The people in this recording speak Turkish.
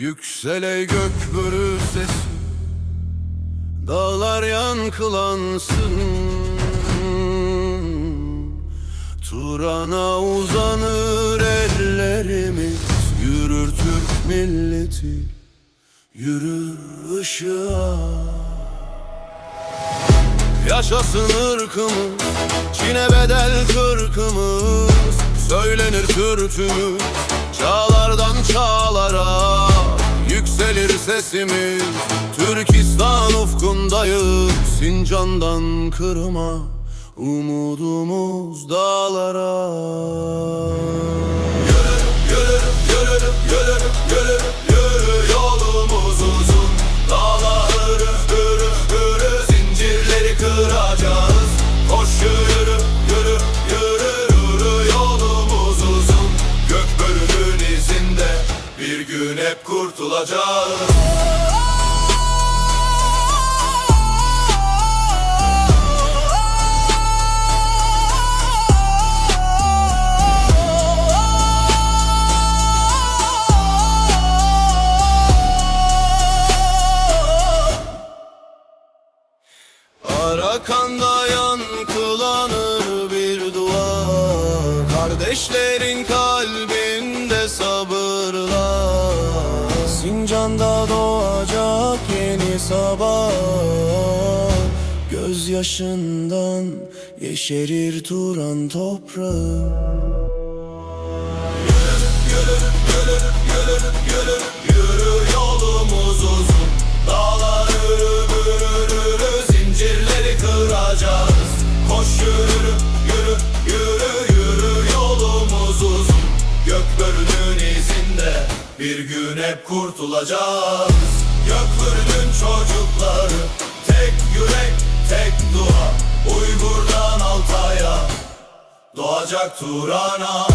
Yüksele gök börüzesi Dağlar yankılansın. Turana uzanır ellerimiz. Yürür Türk milleti. Yürür ışığa. Yaşasın ırkımız. Çin'e bedel kırkımız. Söylenir türkümüz. Çağlardan Yükselir sesimiz Türkistan ufkundayız. Sincan'dan Kırım'a Umudumuz dağlara kurtulacağız Arakan'da sabah Gözyaşından yeşerir Turan toprağı Yürü yolumuz uzun Dağlar yürü yürü yürü Zincirleri kıracağız Koş yürü yürü yürü yürü Yolumuz uzun. Gökbörünün izinde Bir gün hep kurtulacağız Gökbörünün çocukları. Tek yürek tek dua. Uygur'dan Altay'a. Doğacak Turan'a